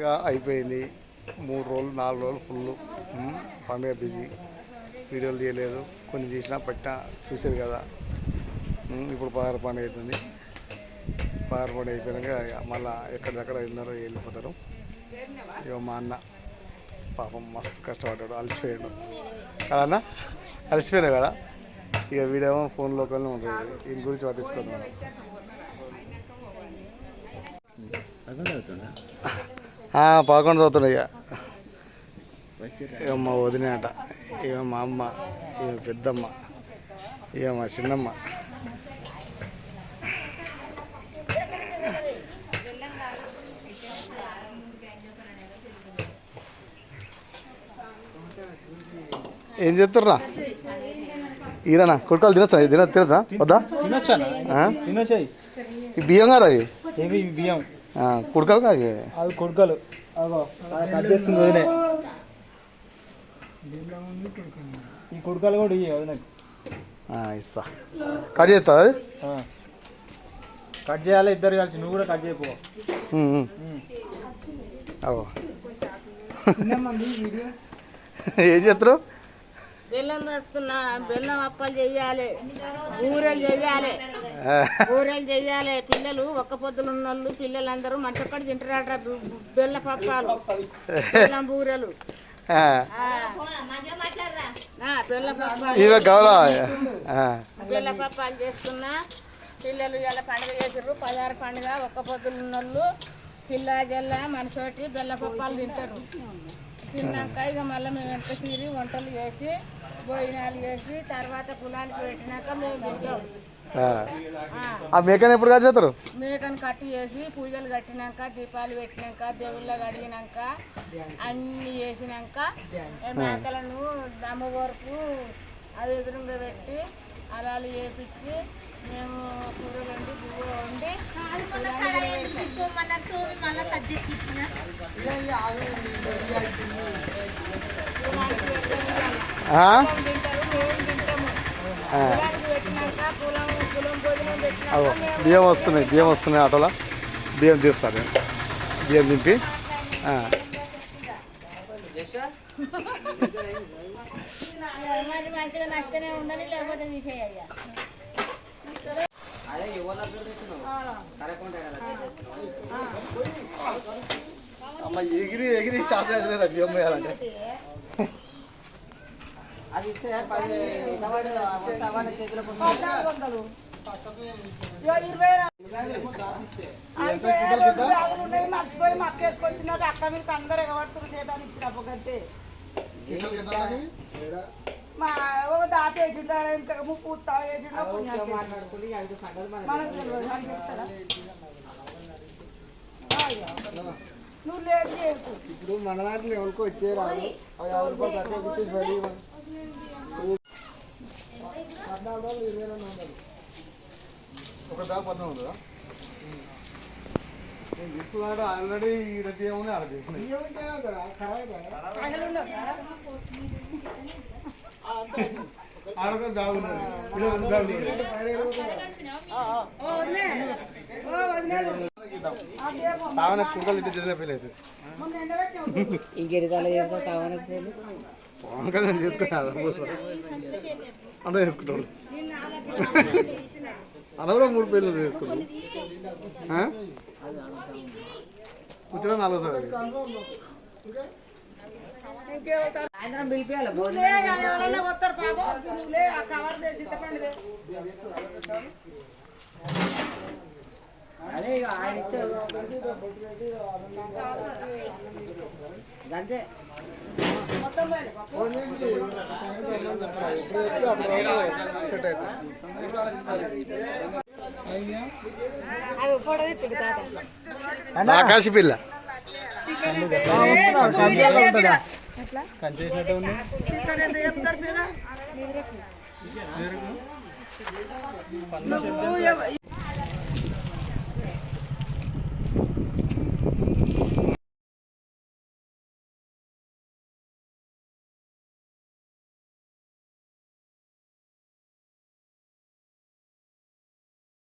ఇక అయిపోయింది. మూడు రోజులు నాలుగు రోజులు ఫుల్ పండుగ బిజీ వీడియోలు తీయలేదు. కొన్ని చేసినా పట్టినా చూసారు కదా. ఇప్పుడు పదహారు పండుగ అవుతుంది. పదహారు పండుగ అయిపోయాక మళ్ళీ మళ్ళా ఎక్కడిదక్కడ వెళ్ళినారో వెళ్ళిపోతారు. ఇక మా అన్న పాపం మస్తు కష్టపడ్డాడు. అలసిపోయాడు. కదా అన్న? కదా? ఇక వీడేమో ఫోన్లో ఒకళ్ళు ఉంటుంది దీని గురించి పట్టించుకుందాం పదకొండు చదువుతున్నాయి ఇక. ఇక మా వదిన అట ఇక మా అమ్మ ఇక పెద్దమ్మ ఇక మా చిన్నమ్మ. ఏం చేస్తుర్రా? ఈరనా? కొడుకోవాలి తినొచ్చా? తిన తినచ్చా? వద్దా? ఈ బియ్యం కాదు అవి బియ్యం? కుడకలు కాదు ఇవి. అవి కొడుకలు. అగో అది కట్ చేస్తుంది వదిలే ఈ కొడుకలు కూడా వదినకి ఆ, ఇస్తా. కట్ చేస్తా అది? ఆ. కట్ చేయాలి ఇద్దరు కలిసి. నువ్వు కూడా కట్ చేయపో. అవో ఏం చేస్తారు బెల్లం తెస్తున్నా. బెల్లం అప్పాలు చెయ్యాలి ఊరెలు చెయ్యాలి ఆ, ఊరెలు చెయ్యాలి. పిల్లలు ఒక్క పొద్దులు ఉన్న వాళ్ళు పిల్లలందరూ తింటారట బె- బెల్ల పప్పాలు. బెల్లం బూరెలు. బెల్ల పప్పాలు. చేస్తున్నా. పిల్లలు ఇలా పండుగ చేసారు పదహారు పండుగ ఒక్క పొద్దులు ఉన్నోళ్ళు పిల్ల జల్ల మనసోటి బెల్ల పప్పాలు తింటారు. తిన్నాక ఇక మళ్ళీ మేము ఎంత చీరి వంటలు చేసి భోజనాలు చేసి తర్వాత కులానికి పెట్టినాక మేము తింటాం. ఆ. మేకని ఎప్పుడు కట్ చేస్తారు? మేకను కట్టి చేసి పూజలు కట్టినాక దీపాలు పెట్టినాక దేవుళ్ళ కడిగినాక అన్నీ చేసినాక మేకలను దమ్మ వరకు అది ఎదురుగా పెట్టి అలాలు చేపించి మేము కూర వండి పువ్వు వండి కులానికి పెట్టాము. ఆ? కులం తింటారు మేము తింటాము కులానికి పెట్టినాక కులం కులం భోజనం పెట్టినాక అవో బియ్యం వస్తున్నాయి బియ్యం వస్తున్నాయి ఆటోలో. బియ్యం తీస్తాను నేను. బియ్యం దింపి. ఎగిరి ఎగిరి షాప్ లేదు ఉండని బియ్యం పోయాలంటే. ఎగిరి షాప్ అయితే బియ్యం వేయాలంటే మర్చిపోయి మక్కేసుకొచ్చినట్టు అక్క మీకు అందరు ఎగబడుతున్నారు చేయడానికి ఇచ్చిన పొగంతే మా ఒక దాత వేసింటాడు ఇంత ముప్పు ఉత్తా వేసిండు మనకు తెలియదు. చెప్తాడా? నువ్వు లేట్ చేయకు. ఇప్పుడు మన దాంట్లో ఎవరికో వచ్చే రాదు అవి యాభై రూపాయలు తక్కువ ఇచ్చేసి రెడీ పద్నాలుగు రోజులు ఇరవై రెండు వందలు ఒక బ్యాగ్ పద్నాలుగు ఉంటుందా నేను తీసుకున్నాడు ఆల్రెడీ ఈడ తీయమని ఆడ ఆడొక బ్యాగ్ ఉన్నది ఈడ ఒక బ్యాగ్ ఉన్నది సావన కుక్కలు ఇంటి జరిగిన ఫీల్ అవుతుంది మొన్న ఎండబెట్టావు పవన్ కళ్యాణ్ చేసుకున్నాడు అందరూ చేసుకుంటాడు అలా కూడా మూడు పేర్లు చేసుకుంటాడు కూర్చోడం నాలుగో సార్. నువ్వులే ఎవరన్నా వస్తారు బాబు నువ్వులే ఆ కవర్ వేసి చింతపండు వే. మొత్తం వేయాలి బాబు. సెట్ అవుతుంది ఆకాశ పిల్ల. కంచేసినట్టు ఉంది నువ్వు